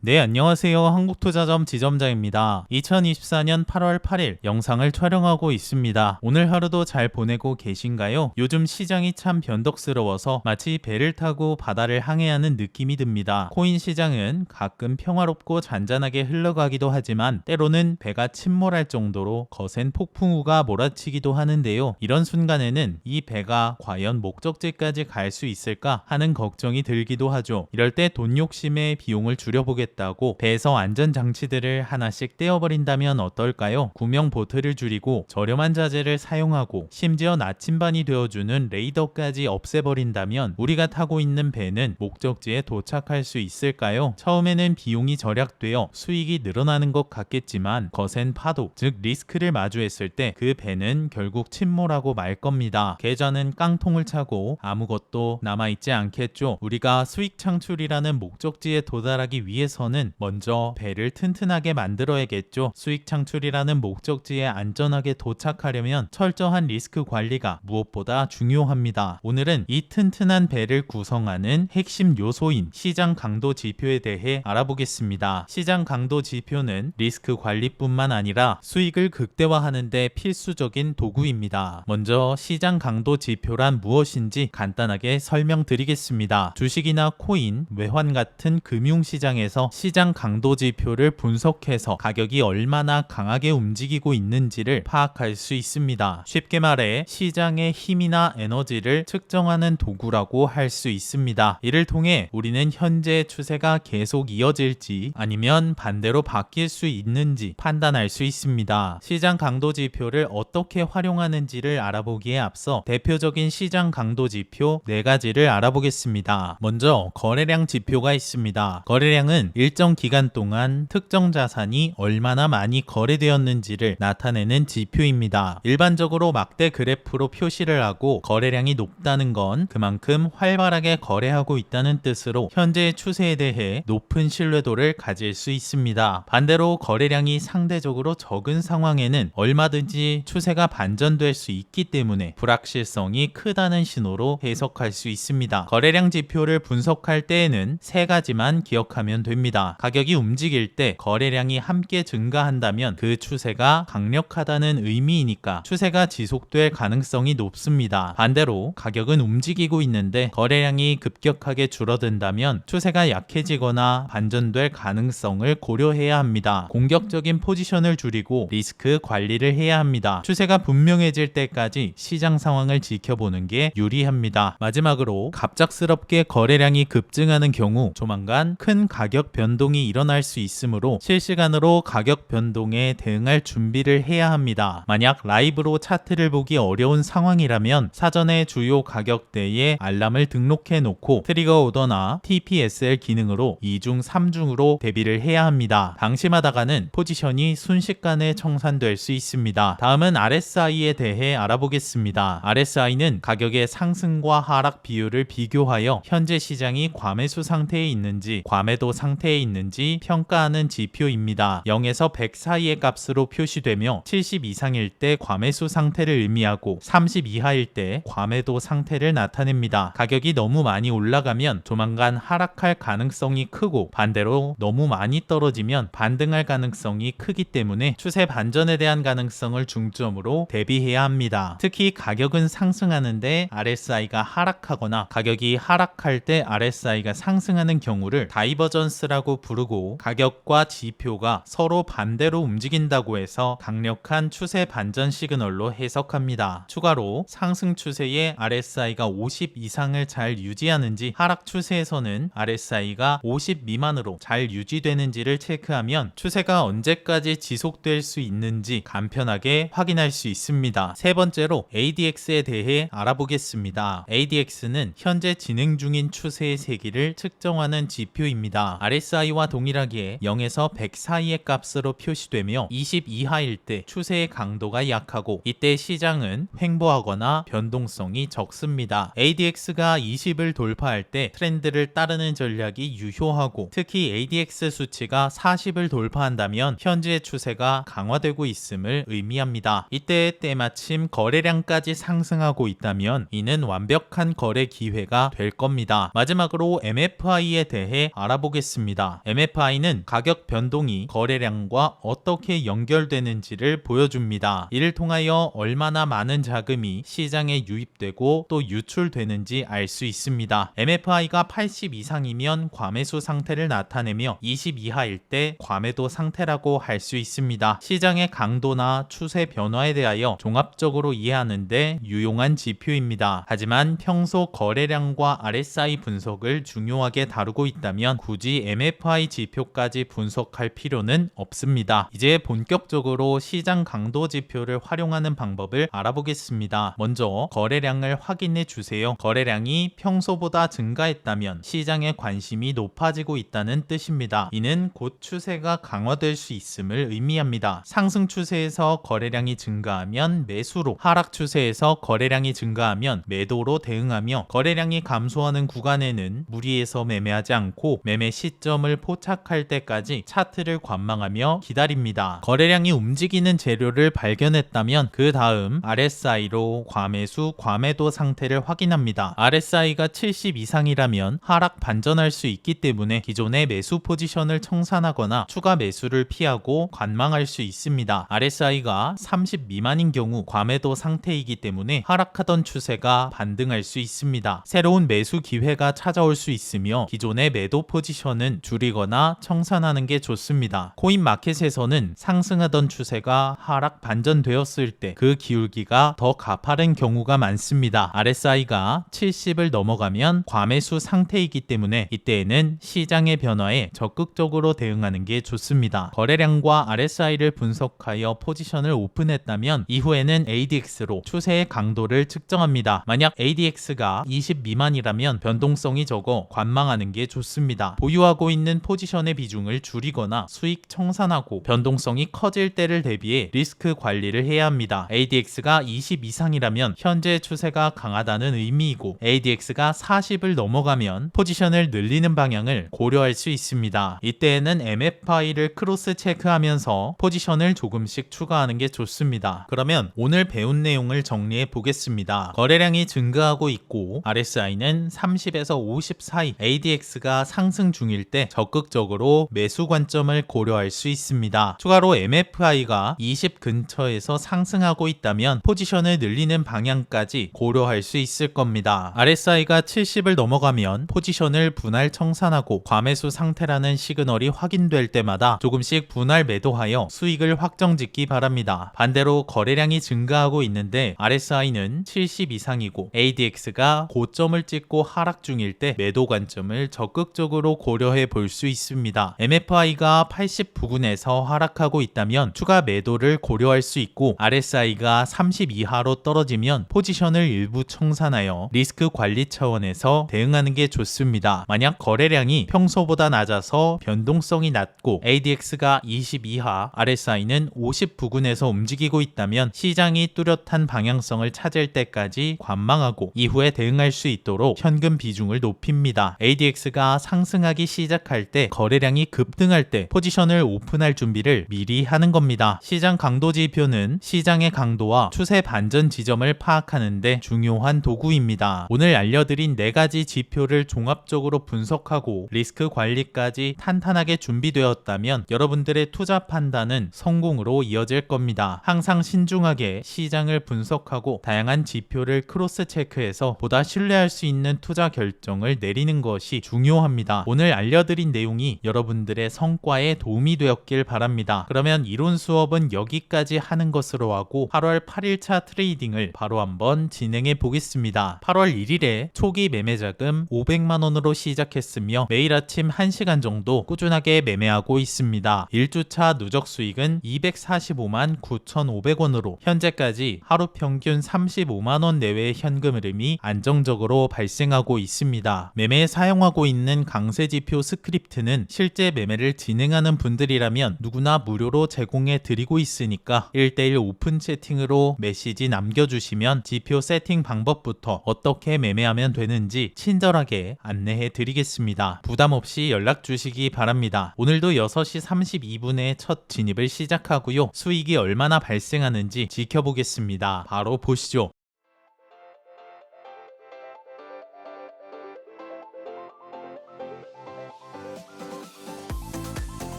네, 안녕하세요. 한국투자점 지점장입니다. 2024년 8월 8일 영상을 촬영하고 있습니다. 오늘 하루도 잘 보내고 계신가요? 요즘 시장이 참 변덕스러워서 마치 배를 타고 바다를 항해하는 느낌이 듭니다. 코인 시장은 가끔 평화롭고 잔잔하게 흘러가기도 하지만 때로는 배가 침몰할 정도로 거센 폭풍우가 몰아치기도 하는데요. 이런 순간에는 이 배가 과연 목적지까지 갈 수 있을까 하는 걱정이 들기도 하죠. 이럴 때 돈 욕심에 비용을 줄여보겠다 하겠다고 배에서 안전 장치들을 하나씩 떼어버린다면 어떨까요? 구명 보트를 줄이고 저렴한 자재를 사용하고 심지어 나침반이 되어주는 레이더까지 없애버린다면 우리가 타고 있는 배는 목적지에 도착할 수 있을까요? 처음에는 비용이 절약되어 수익이 늘어나는 것 같겠지만 거센 파도, 즉 리스크를 마주했을 때 그 배는 결국 침몰하고 말 겁니다. 계좌는 깡통을 차고 아무것도 남아있지 않겠죠. 우리가 수익 창출이라는 목적지에 도달하기 위해서 위해서는 먼저 배를 튼튼하게 만들어야겠죠. 수익 창출이라는 목적지에 안전하게 도착하려면 철저한 리스크 관리가 무엇보다 중요합니다. 오늘은 이 튼튼한 배를 구성하는 핵심 요소인 시장 강도 지표에 대해 알아보겠습니다. 시장 강도 지표는 리스크 관리뿐만 아니라 수익을 극대화하는데 필수적인 도구입니다. 먼저 시장 강도 지표란 무엇인지 간단하게 설명드리겠습니다. 주식이나 코인, 외환 같은 금융시장에서 시장 강도 지표를 분석해서 가격이 얼마나 강하게 움직이고 있는지를 파악할 수 있습니다. 쉽게 말해 시장의 힘이나 에너지를 측정하는 도구라고 할 수 있습니다. 이를 통해 우리는 현재 추세가 계속 이어질지 아니면 반대로 바뀔 수 있는지 판단할 수 있습니다. 시장 강도 지표를 어떻게 활용하는지를 알아보기에 앞서 대표적인 시장 강도 지표 4가지를 알아보겠습니다. 먼저 거래량 지표가 있습니다. 거래량은 일정 기간 동안 특정 자산이 얼마나 많이 거래되었는지를 나타내는 지표입니다. 일반적으로 막대 그래프로 표시를 하고 거래량이 높다는 건 그만큼 활발하게 거래하고 있다는 뜻으로 현재의 추세에 대해 높은 신뢰도를 가질 수 있습니다. 반대로 거래량이 상대적으로 적은 상황에는 얼마든지 추세가 반전될 수 있기 때문에 불확실성이 크다는 신호로 해석할 수 있습니다. 거래량 지표를 분석할 때에는 세 가지만 기억하면 됩니다. 됩니다. 가격이 움직일 때 거래량이 함께 증가한다면 그 추세가 강력하다는 의미이니까 추세가 지속될 가능성이 높습니다. 반대로 가격은 움직이고 있는데 거래량이 급격하게 줄어든다면 추세가 약해지거나 반전될 가능성을 고려해야 합니다. 공격적인 포지션을 줄이고 리스크 관리를 해야 합니다. 추세가 분명해질 때까지 시장 상황을 지켜보는 게 유리합니다. 마지막으로 갑작스럽게 거래량이 급증하는 경우 조만간 큰 가격 변동이 일어날 수 있으므로 실시간으로 가격 변동에 대응할 준비를 해야 합니다. 만약 라이브로 차트를 보기 어려운 상황이라면 사전에 주요 가격대에 알람을 등록해 놓고 트리거 오더나 TPSL 기능으로 2중 3중으로 대비를 해야 합니다. 방심하다가는 포지션이 순식간에 청산될 수 있습니다. 다음은 RSI에 대해 알아보겠습니다. RSI는 가격의 상승과 하락 비율을 비교하여 현재 시장이 과매수 상태에 있는지 과매도 상태 상태에 있는지 평가하는 지표입니다. 0에서 100 사이의 값으로 표시되며 70 이상일 때 과매수 상태를 의미하고 30 이하일 때 과매도 상태를 나타냅니다. 가격이 너무 많이 올라가면 조만간 하락할 가능성이 크고 반대로 너무 많이 떨어지면 반등할 가능성이 크기 때문에 추세 반전에 대한 가능성을 중점으로 대비해야 합니다. 특히 가격은 상승하는데 RSI가 하락하거나 가격이 하락할 때 RSI가 상승하는 경우를 다이버전스라고 시그널이라고 부르고 가격과 지표가 서로 반대로 움직인다고 해서 강력한 추세 반전 시그널로 해석합니다. 추가로 상승 추세의 RSI가 50 이상을 잘 유지하는지 하락 추세에서는 RSI가 50 미만으로 잘 유지되는지를 체크하면 추세가 언제까지 지속될 수 있는지 간편하게 확인할 수 있습니다. 세 번째로 ADX에 대해 알아보겠습니다. ADX는 현재 진행 중인 추세의 세기를 측정하는 지표입니다. RSI와 동일하게 0에서 100 사이의 값으로 표시되며 20 이하일 때 추세의 강도가 약하고 이때 시장은 횡보하거나 변동성이 적습니다. ADX가 20을 돌파할 때 트렌드를 따르는 전략이 유효하고 특히 ADX 수치가 40을 돌파한다면 현재의 추세가 강화되고 있음을 의미합니다. 이때 때마침 거래량까지 상승하고 있다면 이는 완벽한 거래 기회가 될 겁니다. 마지막으로 MFI에 대해 알아보겠습니다. 보여줍니다. MFI는 가격 변동이 거래량과 어떻게 연결되는지를 보여줍니다. 이를 통하여 얼마나 많은 자금이 시장에 유입되고 또 유출되는지 알 수 있습니다. MFI가 80 이상이면 과매수 상태를 나타내며 20 이하일 때 과매도 상태라고 할 수 있습니다. 시장의 강도나 추세 변화에 대하여 종합적으로 이해하는데 유용한 지표입니다. 하지만 평소 거래량과 RSI 분석을 중요하게 다루고 있다면 굳이 MFI 지표까지 분석할 필요는 없습니다. 이제 본격적으로 시장 강도 지표를 활용하는 방법을 알아보겠습니다. 먼저 거래량을 확인해 주세요. 거래량이 평소보다 증가했다면 시장의 관심이 높아지고 있다는 뜻입니다. 이는 곧 추세가 강화될 수 있음을 의미합니다. 상승 추세에서 거래량이 증가하면 매수로, 하락 추세에서 거래량이 증가하면 매도로 대응하며 거래량이 감소하는 구간에는 무리해서 매매하지 않고 매매 시점 을 포착할 때까지 차트를 관망하며 기다립니다. 거래량이 움직이는 재료를 발견했다면 그 다음 RSI로 과매수, 과매도 상태를 확인합니다. RSI가 70 이상이라면 하락 반전할 수 있기 때문에 기존의 매수 포지션을 청산하거나 추가 매수를 피하고 관망할 수 있습니다. RSI가 30 미만인 경우 과매도 상태이기 때문에 하락하던 추세가 반등할 수 있습니다. 새로운 매수 기회가 찾아올 수 있으며 기존의 매도 포지션은 줄이거나 청산하는 게 좋습니다. 코인 마켓에서는 상승하던 추세가 하락 반전되었을 때 그 기울기가 더 가파른 경우가 많습니다. RSI가 70을 넘어가면 과매수 상태이기 때문에 이때에는 시장의 변화에 적극적으로 대응하는 게 좋습니다. 거래량과 RSI를 분석하여 포지션을 오픈했다면 이후에는 ADX로 추세의 강도를 측정합니다. 만약 ADX가 20 미만이라면 변동성이 적어 관망하는 게 좋습니다. 보유하고 있는 포지션의 비중을 줄이거나 수익 청산하고 변동성이 커질 때를 대비해 리스크 관리를 해야 합니다. ADX가 20 이상이라면 현재 추세가 강하다는 의미이고 ADX가 40을 넘어가면 포지션을 늘리는 방향을 고려할 수 있습니다. 이때에는 MFI를 크로스 체크하면서 포지션을 조금씩 추가하는 게 좋습니다. 그러면 오늘 배운 내용을 정리해 보겠습니다. 거래량이 증가하고 있고 RSI는 30에서 50 사이 ADX가 상승 중일 때 적극적으로 매수 관점을 고려할 수 있습니다. 추가로 MFI가 20 근처에서 상승하고 있다면 포지션을 늘리는 방향까지 고려할 수 있을 겁니다. RSI가 70을 넘어가면 포지션을 분할 청산하고 과매수 상태라는 시그널이 확인될 때마다 조금씩 분할 매도하여 수익을 확정짓기 바랍니다. 반대로 거래량이 증가하고 있는데 RSI는 70 이상이고 ADX가 고점을 찍고 하락 중일 때 매도 관점을 적극적으로 고려해 볼 수 있습니다. MFI가 80 부근에서 하락하고 있다면 추가 매도를 고려할 수 있고 RSI가 30 이하로 떨어지면 포지션을 일부 청산하여 리스크 관리 차원에서 대응하는 게 좋습니다. 만약 거래량이 평소보다 낮아서 변동성이 낮고 ADX가 20 이하, RSI는 50 부근에서 움직이고 있다면 시장이 뚜렷한 방향성을 찾을 때까지 관망하고 이후에 대응할 수 있도록 현금 비중을 높입니다. ADX가 상승하기 시작 할 때 거래량이 급등할 때 포지션을 오픈할 준비를 미리 하는 겁니다. 시장 강도 지표는 시장의 강도와 추세 반전 지점을 파악하는데 중요한 도구입니다. 오늘 알려드린 네 가지 지표를 종합적으로 분석하고 리스크 관리까지 탄탄하게 준비되었다면 여러분들의 투자 판단은 성공으로 이어질 겁니다. 항상 신중하게 시장을 분석하고 다양한 지표를 크로스 체크해서 보다 신뢰할 수 있는 투자 결정을 내리는 것이 중요합니다. 오늘 알려 드린 내용이 여러분들의 성과에 도움이 되었길 바랍니다. 그러면 이론 수업은 여기까지 하는 것으로 하고 8월 8일차 트레이딩을 바로 한번 진행해 보겠습니다. 8월 1일에 초기 매매 자금 500만 원으로 시작했으며 매일 아침 1시간 정도 꾸준하게 매매하고 있습니다. 1주차 누적 수익은 245만 9,500원으로 현재까지 하루 평균 35만 원 내외의 현금 흐름이 안정적으로 발생하고 있습니다. 매매에 사용하고 있는 강세지표 스크립트는 실제 매매를 진행하는 분들이라면 누구나 무료로 제공해 드리고 있으니까 1대1 오픈 채팅으로 메시지 남겨주시면 지표 세팅 방법부터 어떻게 매매하면 되는지 친절하게 안내해 드리겠습니다. 부담 없이 연락 주시기 바랍니다. 오늘도 6시 32분에 첫 진입을 시작하고요. 수익이 얼마나 발생하는지 지켜보겠습니다. 바로 보시죠.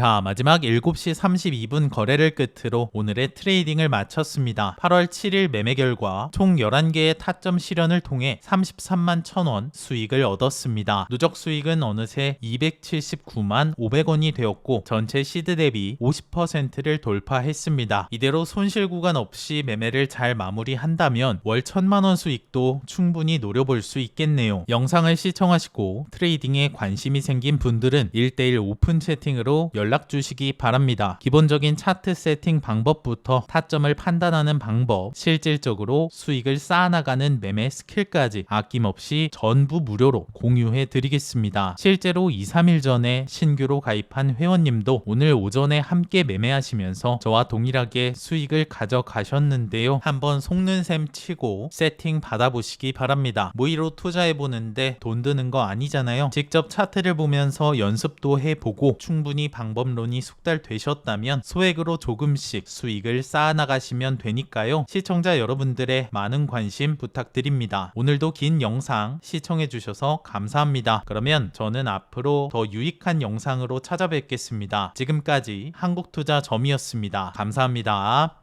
자, 마지막 7시 32분 거래를 끝으로 오늘의 트레이딩을 마쳤습니다. 8월 7일 매매 결과 총 11개의 타점 실현을 통해 33만 1000원 수익을 얻었습니다. 누적 수익은 어느새 279만 500원이 되었고 전체 시드 대비 50%를 돌파했습니다. 이대로 손실 구간 없이 매매를 잘 마무리한다면 월 1000만 원 수익도 충분히 노려볼 수 있겠네요. 영상을 시청하시고 트레이딩에 관심이 생긴 분들은 1대1 오픈 채팅으로 연락 주시기 바랍니다. 기본적인 차트 세팅 방법부터 타점을 판단하는 방법, 실질적으로 수익을 쌓아나가는 매매 스킬까지 아낌없이 전부 무료로 공유해 드리겠습니다. 실제로 2, 3일 전에 신규로 가입한 회원님도 오늘 오전에 함께 매매하시면서 저와 동일하게 수익을 가져가셨는데요. 한번 속는 셈 치고 세팅 받아보시기 바랍니다. 모의로 투자해 보는데 돈 드는 거 아니잖아요. 직접 차트를 보면서 연습도 해보고 충분히 방법론이 숙달되셨다면 소액으로 조금씩 수익을 쌓아나가시면 되니까요. 시청자 여러분들의 많은 관심 부탁드립니다. 오늘도 긴 영상 시청해 주셔서 감사합니다. 그러면 저는 앞으로 더 유익한 영상으로 찾아뵙겠습니다. 지금까지 한국투자점이었습니다. 감사합니다.